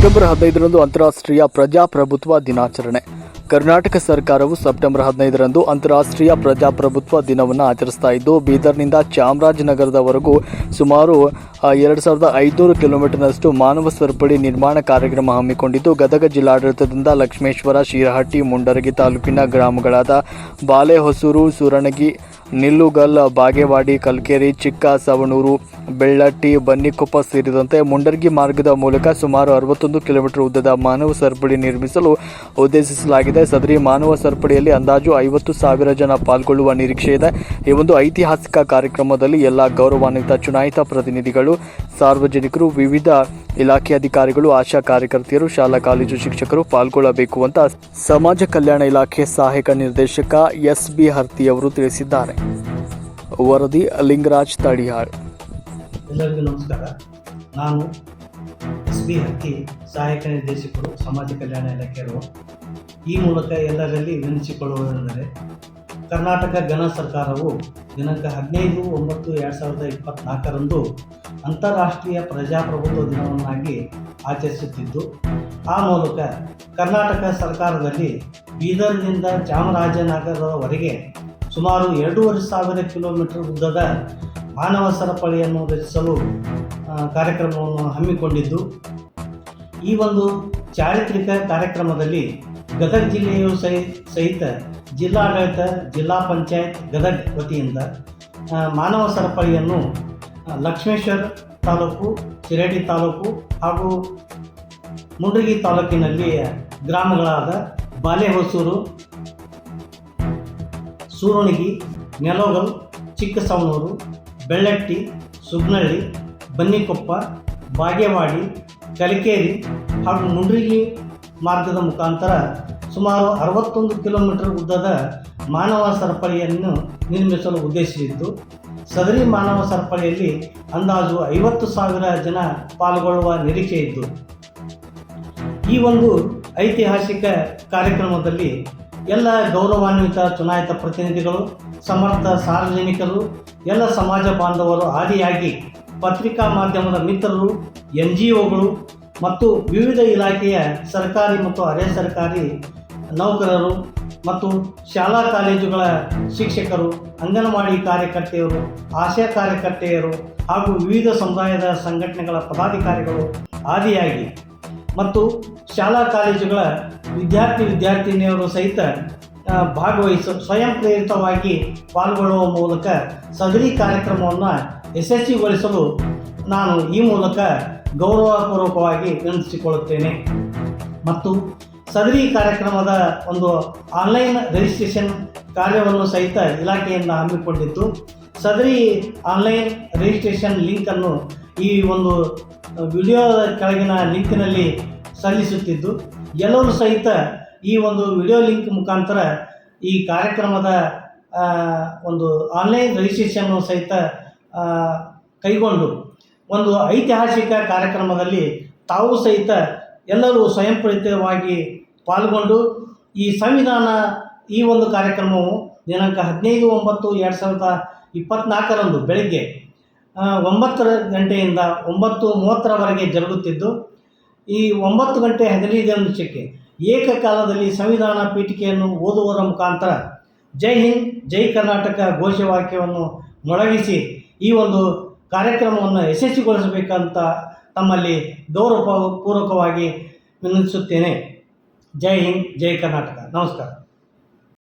September ಹದಿನೈದರಂದು ಅಂತಾರಾಷ್ಟ್ರೀಯ ಪ್ರಜಾಪ್ರಭುತ್ವ ದಿನಾಚರಣೆ. ಕರ್ನಾಟಕ ಸರ್ಕಾರವು ಸೆಪ್ಟೆಂಬರ್ ಹದಿನೈದರಂದು ಅಂತಾರಾಷ್ಟ್ರೀಯ ಪ್ರಜಾಪ್ರಭುತ್ವ ದಿನವನ್ನು ಆಚರಿಸ್ತಾ ಇದ್ದು, ಬೀದರ್ನಿಂದ ಚಾಮರಾಜನಗರದವರೆಗೂ ಸುಮಾರು ಎರಡು ಸಾವಿರದ ಐದುನೂರು ಕಿಲೋಮೀಟರ್ನಷ್ಟು ಮಾನವ ಸರಪಳಿ ನಿರ್ಮಾಣ ಕಾರ್ಯಕ್ರಮ ಹಮ್ಮಿಕೊಂಡಿದ್ದು, ಗದಗ ಜಿಲ್ಲಾಡಳಿತದಿಂದ ಲಕ್ಷ್ಮೇಶ್ವರ, ಶಿರಹಟ್ಟಿ, ಮುಂಡರಗಿ ತಾಲೂಕಿನ ಗ್ರಾಮಗಳಾದ ಬಾಲೆಹೊಸೂರು ಸುರಣಗಿ ನಿಲ್ಲುಗಲ್, ಬಾಗೇವಾಡಿ, ಕಲ್ಕೆರೆ, ಚಿಕ್ಕ ಸವಣೂರು, ಬೆಳ್ಳಟ್ಟಿ, ಬನ್ನಿಕೊಪ್ಪ ಸೇರಿದಂತೆ ಮುಂಡರ್ಗಿ ಮಾರ್ಗದ ಮೂಲಕ ಸುಮಾರು ಅರವತ್ತೊಂದು ಕಿಲೋಮೀಟರ್ ಉದ್ದದ ಮಾನವ ಸರಪಳಿ ನಿರ್ಮಿಸಲು ಉದ್ದೇಶಿಸಲಾಗಿದೆ. ಸದರಿ ಮಾನವ ಸರಪಳಿಯಲ್ಲಿ ಅಂದಾಜು ಐವತ್ತು ಸಾವಿರ ಜನ ಪಾಲ್ಗೊಳ್ಳುವ ನಿರೀಕ್ಷೆ ಇದೆ. ಈ ಒಂದು ಐತಿಹಾಸಿಕ ಕಾರ್ಯಕ್ರಮದಲ್ಲಿ ಎಲ್ಲ ಗೌರವಾನ್ವಿತ ಚುನಾಯಿತ ಪ್ರತಿನಿಧಿಗಳು ಸಾರ್ವಜನಿಕರು, ವಿವಿಧ ಇಲಾಖೆ ಅಧಿಕಾರಿಗಳು, ಆಶಾ ಕಾರ್ಯಕರ್ತೆಯರು, ಶಾಲಾ ಕಾಲೇಜು ಶಿಕ್ಷಕರು ಪಾಲ್ಗೊಳ್ಳಬೇಕು ಅಂತ ಸಮಾಜ ಕಲ್ಯಾಣ ಇಲಾಖೆ ಸಹಾಯಕ ನಿರ್ದೇಶಕ ಎಸ್ ಬಿ ಹರ್ತಿ ಅವರು ತಿಳಿಸಿದ್ದಾರೆ. ವರದಿ ಲಿಂಗರಾಜ್ ತಡಿಯಾಳ್. ಎಲ್ಲರಿಗೂ ನಮಸ್ಕಾರ. ನಾನು ಎಸ್ ಬಿ ಹಕ್ಕಿ ಸಹಾಯಕ ನಿರ್ದೇಶಕರು, ಸಮಾಜ ಕಲ್ಯಾಣ ಇಲಾಖೆಯವರು ಈ ಮೂಲಕ ಎಲ್ಲರಲ್ಲಿ ವಿನಿಸಿಕೊಳ್ಳುವುದೆಂದರೆ ಕರ್ನಾಟಕ ಗಣ ಸರ್ಕಾರವು ದಿನಾಂಕ ಹದಿನೈದು, ಒಂಬತ್ತು, ಎರಡು ಸಾವಿರದ ಇಪ್ಪತ್ತ್ನಾಲ್ಕರಂದು ಅಂತಾರಾಷ್ಟ್ರೀಯ ಪ್ರಜಾಪ್ರಭುತ್ವ ದಿನವನ್ನಾಗಿ ಆಚರಿಸುತ್ತಿದ್ದು, ಆ ಮೂಲಕ ಕರ್ನಾಟಕ ಸರ್ಕಾರದಲ್ಲಿ ಬೀದರ್ನಿಂದ ಚಾಮರಾಜನಗರದವರೆಗೆ ಸುಮಾರು ಎರಡೂವರೆ ಸಾವಿರ ಕಿಲೋಮೀಟರ್ ಉದ್ದದ ಮಾನವ ಸರಪಳಿಯನ್ನು ರಚಿಸಲು ಕಾರ್ಯಕ್ರಮವನ್ನು ಹಮ್ಮಿಕೊಂಡಿದ್ದು, ಈ ಒಂದು ಚಾರಿತ್ರಿಕ ಕಾರ್ಯಕ್ರಮದಲ್ಲಿ ಗದಗ ಜಿಲ್ಲೆಯು ಸಹಿ, ಸಹಿತ ಜಿಲ್ಲಾಡಳಿತ, ಜಿಲ್ಲಾ ಪಂಚಾಯತ್, ಗದಗ ವತಿಯಿಂದ ಮಾನವ ಸರಪಳಿಯನ್ನು ಲಕ್ಷ್ಮೇಶ್ವರ ತಾಲೂಕು, ಶಿರಡಿ ತಾಲೂಕು ಹಾಗೂ ಮುಂಡ್ರಿಗಿ ತಾಲೂಕಿನಲ್ಲಿ ಗ್ರಾಮಗಳಾದ ಬಾಲೆಹೊಸೂರು, ಸೂರುಣಿಗಿ, ನೆಲೋಗಲ್, ಚಿಕ್ಕಸವನೂರು, ಬೆಳ್ಳಟ್ಟಿ, ಸುಗ್ನಳ್ಳಿ, ಬನ್ನಿಕೊಪ್ಪ, ಬಾಗೇವಾಡಿ, ಕಲಿಕೇರಿ ಹಾಗೂ ಮುಂಡ್ರಿಗಿ ಮಾರ್ಗದ ಮುಖಾಂತರ ಸುಮಾರು ಅರವತ್ತೊಂದು ಕಿಲೋಮೀಟರ್ ಉದ್ದದ ಮಾನವ ಸರಪಳಿಯನ್ನು ನಿರ್ಮಿಸಲು ಉದ್ದೇಶಿಸಿದ್ದು ಸದರಿ ಮಾನವ ಸರಪಳಿಯಲ್ಲಿ ಅಂದಾಜು ಐವತ್ತು ಸಾವಿರ ಜನ ಪಾಲ್ಗೊಳ್ಳುವ ನಿರೀಕ್ಷೆ ಇದ್ದು ಈ ಒಂದು ಐತಿಹಾಸಿಕ ಕಾರ್ಯಕ್ರಮದಲ್ಲಿ ಎಲ್ಲ ಗೌರವಾನ್ವಿತ ಚುನಾಯಿತ ಪ್ರತಿನಿಧಿಗಳು, ಸಮರ್ಥ ಸಾರ್ವಜನಿಕರು, ಎಲ್ಲ ಸಮಾಜ ಬಾಂಧವರು ಆದಿಯಾಗಿ ಪತ್ರಿಕಾ ಮಾಧ್ಯಮದ ಮಿತ್ರರು ಎನ್ ಜಿ ಒಗಳು ಮತ್ತು ವಿವಿಧ ಇಲಾಖೆಯ ಸರ್ಕಾರಿ ಮತ್ತು ಅರೆ ಸರ್ಕಾರಿ ನೌಕರರು ಮತ್ತು ಶಾಲಾ ಕಾಲೇಜುಗಳ ಶಿಕ್ಷಕರು, ಅಂಗನವಾಡಿ ಕಾರ್ಯಕರ್ತೆಯರು, ಆಶಾ ಕಾರ್ಯಕರ್ತೆಯರು ಹಾಗೂ ವಿವಿಧ ಸಮುದಾಯದ ಸಂಘಟನೆಗಳ ಪದಾಧಿಕಾರಿಗಳು ಆದಿಯಾಗಿ ಮತ್ತು ಶಾಲಾ ಕಾಲೇಜುಗಳ ವಿದ್ಯಾರ್ಥಿ ವಿದ್ಯಾರ್ಥಿನಿಯರು ಸಹಿತ ಭಾಗವಹಿಸ ಸ್ವಯಂ ಪ್ರೇರಿತವಾಗಿ ಪಾಲ್ಗೊಳ್ಳುವ ಮೂಲಕ ಸದರಿ ಕಾರ್ಯಕ್ರಮವನ್ನು ಯಶಸ್ವಿಗೊಳಿಸಲು ನಾನು ಈ ಮೂಲಕ ಗೌರವಪೂರ್ವಕವಾಗಿ ವಿನಂತಿಸಿಕೊಳ್ಳುತ್ತೇನೆ. ಮತ್ತು ಸದರಿ ಕಾರ್ಯಕ್ರಮದ ಒಂದು ಆನ್ಲೈನ್ ರಿಜಿಸ್ಟ್ರೇಷನ್ ಕಾರ್ಯವನ್ನು ಸಹಿತ ಇಲಾಖೆಯಿಂದ ಹಮ್ಮಿಕೊಂಡಿದ್ದು, ಸದರಿ ಆನ್ಲೈನ್ ರಿಜಿಸ್ಟ್ರೇಷನ್ ಲಿಂಕನ್ನು ಈ ಒಂದು ವಿಡಿಯೋದ ಕೆಳಗಿನ ಲಿಂಕಿನಲ್ಲಿ ಸಲ್ಲಿಸುತ್ತಿದ್ದು, ಎಲ್ಲರೂ ಸಹಿತ ಈ ಒಂದು ವಿಡಿಯೋ ಲಿಂಕ್ ಮುಖಾಂತರ ಈ ಕಾರ್ಯಕ್ರಮದ ಒಂದು ಆನ್ಲೈನ್ ರಿಜಿಸ್ಟ್ರೇಷನ್ನು ಸಹಿತ ಕೈಗೊಂಡು ಒಂದು ಐತಿಹಾಸಿಕ ಕಾರ್ಯಕ್ರಮದಲ್ಲಿ ತಾವು ಸಹಿತ ಎಲ್ಲರೂ ಸ್ವಯಂಪ್ರೇರಿತವಾಗಿ ಪಾಲ್ಗೊಂಡು ಈ ಸಂವಿಧಾನ ಈ ಒಂದು ಕಾರ್ಯಕ್ರಮವು ದಿನಾಂಕ ಹದಿನೈದು ಒಂಬತ್ತು ಎರಡು ಸಾವಿರದ ಇಪ್ಪತ್ತ್ನಾಲ್ಕರಂದು ಬೆಳಗ್ಗೆ ಒಂಬತ್ತರ ಗಂಟೆಯಿಂದ ಒಂಬತ್ತು ಮೂವತ್ತರವರೆಗೆ ಜರುಗುತ್ತಿದ್ದು, ಈ ಒಂಬತ್ತು ಗಂಟೆ ಹದಿನೈದು ನಿಮಿಷಕ್ಕೆ ಏಕಕಾಲದಲ್ಲಿ ಸಂವಿಧಾನ ಪೀಠಿಕೆಯನ್ನು ಓದುವುದರ ಮುಖಾಂತರ ಜೈ ಹಿಂದ್, ಜೈ ಕರ್ನಾಟಕ ಘೋಷವಾಕ್ಯವನ್ನು ಮೊಳಗಿಸಿ ಈ ಒಂದು ಕಾರ್ಯಕ್ರಮವನ್ನು ಯಶಸ್ವಿಗೊಳಿಸಬೇಕಂತ ತಮ್ಮಲ್ಲಿ ಗೌರವ ಪೂರ್ವಕವಾಗಿ ವಿನಂತಿಸುತ್ತೇನೆ. ಜೈ ಹಿಂದ್ ಜೈ ಕರ್ನಾಟಕ. ನಮಸ್ಕಾರ.